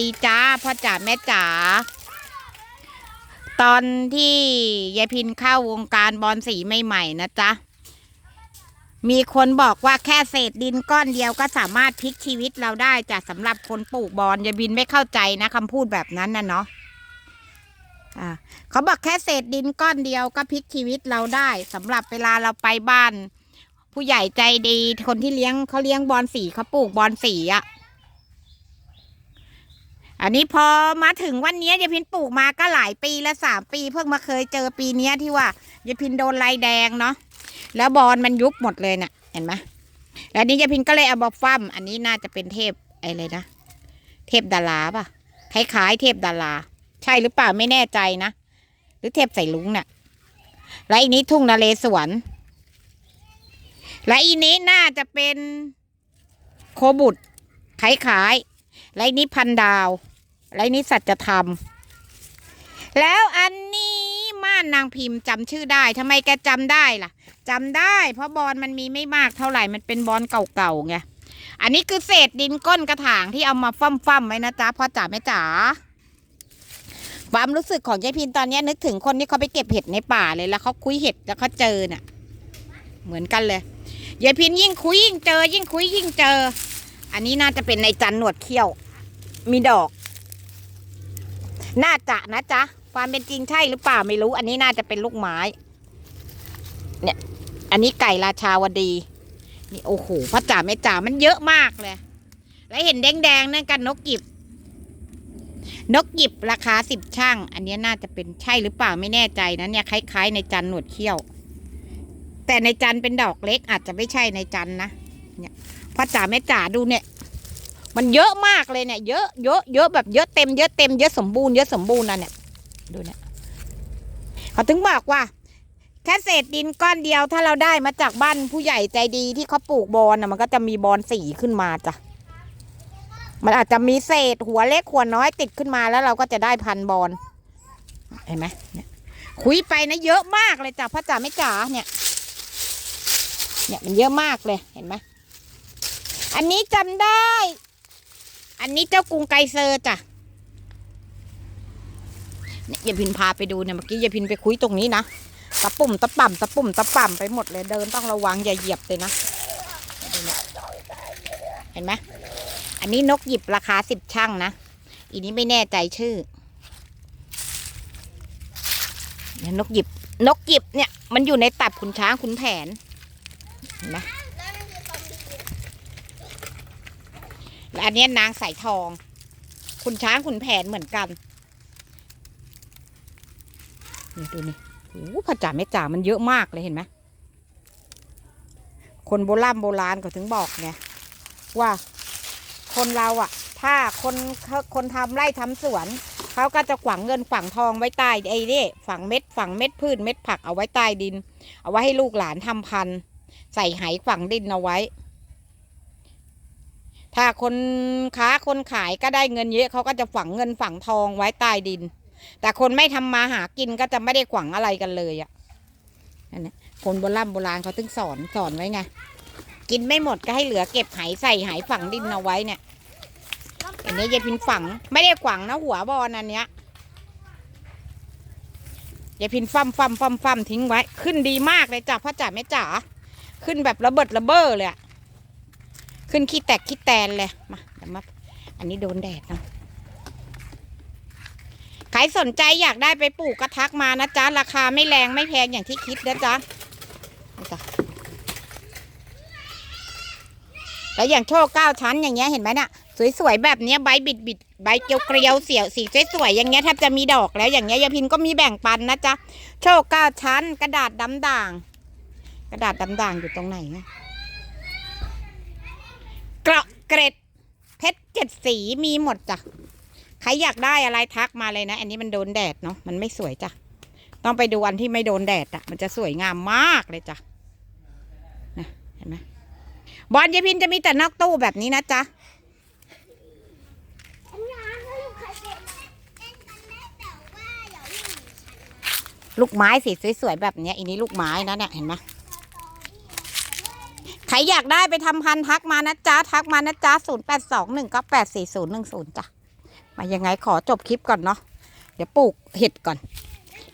ดีจ้าพ่อจ๋าแม่จ๋าตอนที่ยายพินเข้าวงการบอลสีใหม่ๆนะจ๊ะ มีคนบอกว่าแค่เศษดินก้อนเดียวก็สามารถพลิกชีวิตเราได้จ้ะสำหรับคนปลูกบอลยายบินไม่เข้าใจนะคำพูดแบบนั้นนะเนาะเขาบอกแค่เศษดินก้อนเดียวก็พลิกชีวิตเราได้สำหรับเวลาเราไปบ้าน ผู้ใหญ่ใจดีคนที่เลี้ยงเขาเลี้ยงบอลสีเขาปลูกบอลสีอะ อันนี้พอมาถึงวันนี้ยยายพินปลูกมาก็หลายปีล้วสามปีเพิ่งมาเคยเจอปีเนี้ยที่ว่ายายพินโดนลายแดงเนาะแล้วบอลมันยุบหมดเลยเน่ะ เห็นไหมแล้วนี้ยายพินก็เลยเอามาฟั่มอันนี้น่าจะเป็นเทพอะไรนะเทพดาราป่ะคล้ายๆเทพดารา ใช่หรือเปล่าไม่แน่ใจนะหรือเทพใส่ลุงเนี่ยแล้วอีนี้ทุ่งนาเลสวนและอีนี้น่าจะเป็นโคบุตรคล้ายๆและนี่พันดาว และนี่สัจธรรมแล้วอันนี้ม่านนางพิมพ์จำชื่อได้ทำไมแกจำได้ล่ะจำได้ เพราะบอลมันมีไม่มากเท่าไหร่มันเป็นบอลเก่าๆไงอันนี้คือเศษดินก้นกระถางที่เอามาฟั่มฟั่มๆไว้นะจ๊ะพ่อจ๋าแม่จ๋าความรู้สึกของยายพินตอนนี้นึกถึงคนที่เขาไปเก็บเห็ดในป่าเลยแล้วเขาคุยเห็ดแล้วเขาเจอเน่ะเหมือนกันเลยยายพินยิ่งคุยยิ่งเจอ ยิ่งคุยยิ่งเจอ อันนี้น่าจะเป็นในจันหนวดเขี้ยว มีดอก น่าจะนะจ๊ะความเป็นจริงใช่หรือเปล่าไม่รู้ อันนี้น่าจะเป็นลูกไม้ เนี่ย อันนี้ไก่ราชาวดี นี่โอ้โหพระจ๋าแม่จ๋ามันเยอะมากเลย แล้วเห็นแดงๆนั่นกันนกหยิบ นกหยิบราคาสิบช่าง อันนี้น่าจะเป็นใช่หรือเปล่าไม่แน่ใจนะเนี่ยคล้ายๆในจันหนวดเขี้ยว แต่ในจันเป็นดอกเล็กอาจจะไม่ใช่ในจันนะเนี่ยพ่อจ๋าแม่จ๋าดูเนี่ย มันเยอะมากเลยเนี่ยเยอะเยอะเยอะแบบเยอะเต็มเยอะเต็มเยอะสมบูรณ์เยอะสมบูรณ์นะเนี่ยดูเนี่ยเขาถึงบอกว่าแค่เศษดินก้อนเดียวถ้าเราได้มาจากบ้านผู้ใหญ่ใจดีที่เขาปลูกบอนนะมันก็จะมีบอนสีขึ้นมาจ้ะมันอาจจะมีเศษหัวเล็กหัวน้อยติดขึ้นมาแล้วเราก็จะได้พันบอนเห็นไหมเนี่ยคุยไปนะเยอะมากเลยจ้ะพ่อจ๋าไม่จ๋าเนี่ย เนี่ยมันเยอะมากเลยเห็นไหมอันนี้จำได้ อันนี้เจ้ากรุงไกเซอร์จ้ะเนี่ยยายพินพาไปดูเนี่ยเมื่อกี้ยายพินไปคุยตรงนี้นะตะปุ่มตะป่ำตะปุ่มตะป่ำไปหมดเลยเดินต้องระวังอย่าเหยียบเลยนะเนี่ยเห็นไหมอันนี้นกหยิบราคาสิบช่างนะอีนี้ไม่แน่ใจชื่อเนี่ยนกหยิบนกหยิบเนี่ยมันอยู่ในตับขุนช้างขุนแผนเห็นไหม และอันนี้นางสายทอง คุณช้างคุณแผนเหมือนกันนี่ดูนี่โอ้พระจ่าแม่จ่ามันเยอะมากเลยเห็นไหมคนโบราณโบราณก็ถึงบอกไงว่าคนเราอะถ้าคนคนทำไร่ทำสวนเขาก็จะฝังเงินฝังทองไว้ใต้ไอ้นี่ฝังเม็ดฝังเม็ดพืชเม็ดผักเอาไว้ใต้ดิน เอาไว้ให้ลูกหลานทำพันธุ์ใส่ไหฝังดินเอาไว้ ถ้าคนค้าคนขายก็ได้เงินเยอะเขาก็จะฝังเงินฝังทองไว้ใต้ดิน แต่คนไม่ทำมาหากินก็จะไม่ได้ฝังอะไรกันเลยอะ่ะนั่นแหละคนโบราณโบราณเขาถึงสอนสอนไว้ไงกินไม่หมดก็ให้เหลือเก็บไหใส่ไหฝังดินเอาไว้เนี่ยอันนี้ยายพินฝัง ไม่ได้ฝังนะหัวบอลอันเนี้ยยายพินฟั่มฟั่มฟั่มฟั่มทิ้งไว้ ขึ้นดีมากเลยจ้ะพ่อจ๋าแม่จ๋าขึ้นแบบระเบิดระเบ้อเลยอะ ขึ้นขี้แตกขี้แตนเลยมาเดี๋ยวมาอันนี้โดนแดดนะใครสนใจอยากได้ไปปลูกก็ทักมานะจ๊ะ ราคาไม่แรงไม่แพงอย่างที่คิดนะจ๊ะนี่จ้ะแล้วอย่างโชคเก้าชั้นอย่างเงี้ยเห็นไหมน่ะสวยๆแบบเนี้ยใบบิดบิดๆใบเกลียวเกลียวเสียวสีสวยๆอย่างเงี้ยแทบจะมีดอกแล้วอย่างเงี้ยยาพินก็มีแบ่งปันนะจ๊ะโชคเก้าชั้น กระดาษดำด่าง กระดาษดำด่างอยู่ตรงไหนนะ เกราะเกร็ดเพชรเจ็ดสีมีหมดจ้ะ ใครอยากได้อะไรทักมาเลยนะ อันนี้มันโดนแดดเนาะมันไม่สวยจ้ะ ต้องไปดูอันที่ไม่โดนแดดอะมันจะสวยงามมากเลยจ้ะนะเห็นไหมบอลยายพินจะมีแต่นอกตู้แบบนี้นะจ๊ะลูกไม้สีสวยๆแบบนี้อันนี้ลูกไม้นะเนี่ยเห็นไหม ใครอยากได้ไปทำพันทักมานะจ๊ะ ทักมานะจ๊ะ0 8 2 1 9 8 4 0 1 0จ้ะ มายังไงขอจบคลิปก่อนเนาะ เดี๋ยวปลูกเห็ดก่อน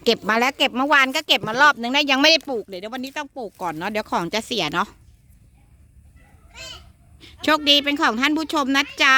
เก็บมาแล้วเก็บเมื่อวานก็เก็บมารอบนึงนะยังไม่ได้ปลูกเลยเดี๋ยววันนี้ต้องปลูกก่อนเนาะเดี๋ยวของจะเสียเนาะ โชคดีเป็นของท่านผู้ชมนะจ๊ะ